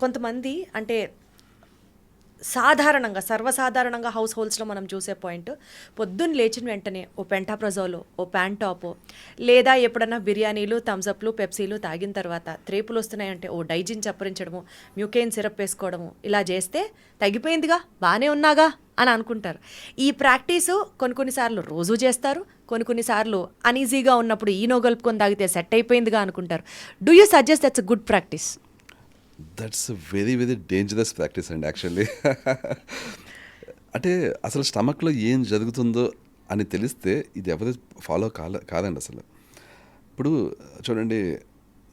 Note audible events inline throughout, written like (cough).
కొంతమంది అంటే సాధారణంగా సర్వసాధారణంగా హౌస్ హోల్డ్స్లో మనం చూసే పాయింట్ పొద్దున్న లేచిన వెంటనే ఓ పెంటాప్రజోలో ఓ ప్యాంటాపో లేదా ఎప్పుడన్నా బిర్యానీలు థమ్సప్లు పెప్సీలు తాగిన తర్వాత త్రేపులు వస్తున్నాయంటే ఓ డైజిన్ చప్పరించడము మ్యూకెయిన్ సిరప్ వేసుకోవడము ఇలా చేస్తే తగ్గిపోయిందిగా బాగానే ఉన్నాగా అని అనుకుంటారు. ఈ ప్రాక్టీసు కొన్ని కొన్నిసార్లు రోజు చేస్తారు కొన్ని కొన్నిసార్లు అన్ఈజీగా ఉన్నప్పుడు ఈనో గలుపుకొని తాగితే సెట్ అయిపోయిందిగా అనుకుంటారు. Do you suggest that's good practice that's very very dangerous practice అండి యాక్చువల్లీ అంటే అసలు స్టమక్లో ఏం జరుగుతుందో అని తెలిస్తే ఇది ఎవరు ఫాలో కాల కాదండి అసలు. ఇప్పుడు చూడండి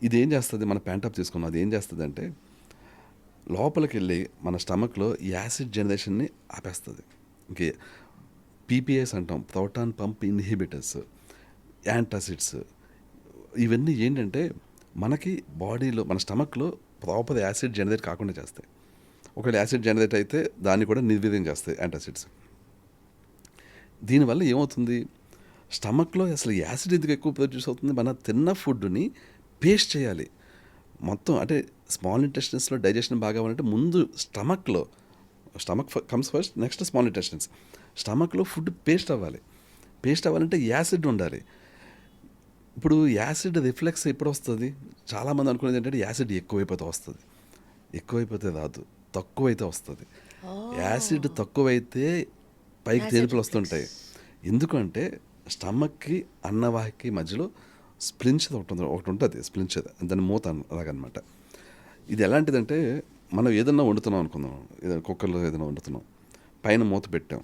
ఇది ఏం చేస్తుంది? మన ప్యాంటాప్ తీసుకున్నాం అది ఏం చేస్తుంది అంటే లోపలికి వెళ్ళి మన స్టమక్లో యాసిడ్ జనరేషన్ని ఆపేస్తుంది. ఇంకే పీపీఎస్ అంటాం ప్రోటాన్ పంప్ ఇన్హిబిటర్స్ యాంటాసిడ్స్ ఇవన్నీ ఏంటంటే మనకి బాడీలో మన స్టమక్లో ప్రాపర్ యాసిడ్ జనరేట్ కాకుండా చేస్తాయి. ఒకవేళ యాసిడ్ జనరేట్ అయితే దాన్ని కూడా నిర్వీర్యం చేస్తాయి యాంటాసిడ్స్. దీనివల్ల ఏమవుతుంది? స్టమక్లో అసలు యాసిడ్ ఎందుకు ఎక్కువ ప్రొడ్యూస్ అవుతుంది? మన తిన్న ఫుడ్ని పేస్ట్ చేయాలి. మొత్తం అంటే స్మాల్ ఇంటెస్టెన్స్లో డైజెషన్ బాగా అవ్వాలంటే ముందు స్టమక్లో stomach comes first next small intestines. స్టమక్లో food paste అవ్వాలి. పేస్ట్ అవ్వాలంటే యాసిడ్ ఉండాలి. ఇప్పుడు యాసిడ్ రిఫ్లెక్స్ ఎప్పుడు వస్తుంది చాలామంది అనుకునేది ఏంటంటే యాసిడ్ ఎక్కువైపోతే వస్తుంది. ఎక్కువైపోతే రాదు. తక్కువైతే వస్తుంది. యాసిడ్ తక్కువైతే పైకి తేలుపులు వస్తుంటాయి ఎందుకంటే స్టమక్కి అన్నవాహికి మధ్యలో స్ప్లించ్ ఒకటి ఒకటి ఉంటుంది స్ప్లించ్ దాని మూత అలాగనమాట. ఇది ఎలాంటిదంటే మనం ఏదన్నా వండుతున్నాం అనుకుందాం. ఏదైనా కుక్కర్లో ఏదైనా వండుతున్నాం. పైన మూత పెట్టాం.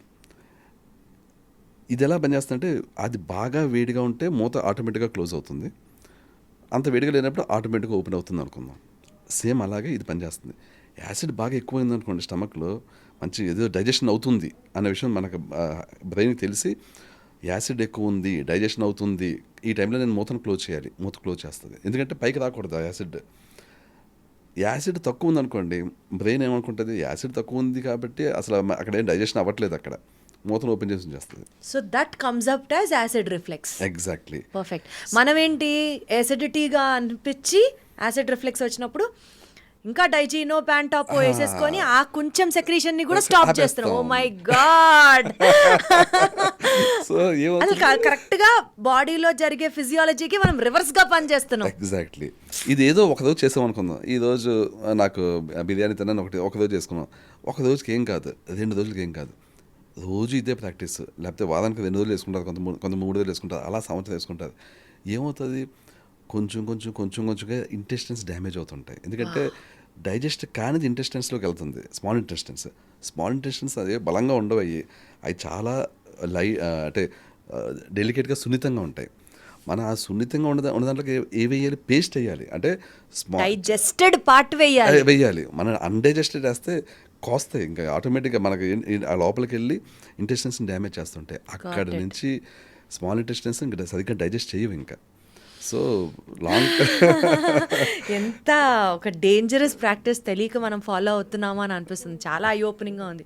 ఇది ఎలా పనిచేస్తుందంటే అది బాగా వేడిగా ఉంటే మూత ఆటోమేటిక్గా క్లోజ్ అవుతుంది. అంత వేడిగా లేనప్పుడు ఆటోమేటిక్గా ఓపెన్ అవుతుంది అనుకుందాం. సేమ్ అలాగే ఇది పనిచేస్తుంది. యాసిడ్ బాగా ఎక్కువైంది అనుకోండి స్టమక్లో మంచి ఏదో డైజెషన్ అవుతుంది అనే విషయం మనకు బ్రెయిన్కి తెలిసి యాసిడ్ ఎక్కువ ఉంది డైజెషన్ అవుతుంది ఈ టైంలో నేను మూతను క్లోజ్ చేయాలి మూత క్లోజ్ చేస్తుంది. ఎందుకంటే పైకి రాకూడదు యాసిడ్. యాసిడ్ తక్కువ ఉంది అనుకోండి బ్రెయిన్ ఏమనుకుంటుంది? యాసిడ్ తక్కువ ఉంది కాబట్టి అసలు అక్కడ ఏం డైజెషన్ అవ్వట్లేదు అక్కడ. మూతను ఓపెన్ చేసి చేస్తుంది so that comes up as acid reflex exactly perfect మనం ఏంటి ఎసిడిటీగా అనిపించి యాసిడ్ రిఫ్లెక్స్ వచ్చినప్పుడు ఇంకా డైజీనో ప్యాంటాపో వేసేసుకొని ఆ కొంచెం సెక్రీషన్ని కూడా (laughs) స్టాప్ చేస్తున్నాం. ఓ మై గాడ్ ఏమవుతుంది? కరెక్ట్గా బాడీలో జరిగే ఫిజియాలజీకి మనం రివర్స్గా పనిచేస్తున్నాం. ఎగ్జాక్ట్లీ ఇది ఏదో ఒక రోజు చేసాం అనుకుందాం. ఈ రోజు నాకు బిర్యానీ తిన్నాను ఒకటి ఒక రోజు చేసుకున్నాం. ఒక రోజుకి ఏం కాదు. రెండు రోజులకి ఏం కాదు. రోజు ఇదే ప్రాక్టీస్. లేకపోతే వారానికి రెండు రోజులు వేసుకుంటారు కొంత కొంత మూడు రోజులు వేసుకుంటారు అలా సంవత్సరం వేసుకుంటారు. ఏమవుతుంది? కొంచెం కొంచెం కొంచెం కొంచెంగా ఇంటెస్టెన్స్ డ్యామేజ్ అవుతుంటాయి. ఎందుకంటే డైజెస్ట్ కానిది ఇంటెస్టెన్స్లోకి వెళ్తుంది స్మాల్ ఇంటెస్టెన్స్ స్మాల్ ఇంటెస్టెన్స్ అదే బలంగా ఉండవు అవి అవి చాలా లై అంటే డెలికేట్గా సున్నితంగా ఉంటాయి. మన ఆ సున్నితంగా ఉన్న ఉన్న దాంట్లోకి ఏ- వేయాలి? పేస్ట్ వేయాలి. అంటే స్మాల్ డైజెస్టెడ్ పార్ట్ వేయాలి. అదే వెయ్యాలి మన అన్డైజెస్టెడ్ వేస్తే కోస్తాయి ఇంకా ఆటోమేటిక్గా మనకి ఆ లోపలికి వెళ్ళి ఇంటెస్టెన్స్ని డ్యామేజ్ చేస్తుంటాయి. అక్కడ. నుంచి స్మాల్ ఇంటెస్టెన్స్ ఇంకా సరిగ్గా డైజెస్ట్ చేయవు ఇంకా. సో లాంగ్ (laughs) ఎంత ఒక డేంజరస్ ప్రాక్టీస్ తెలియక మనం ఫాలో అవుతున్నామా అని అనిపిస్తుంది. చాలా ఐ ఓపెనింగ్గా ఉంది.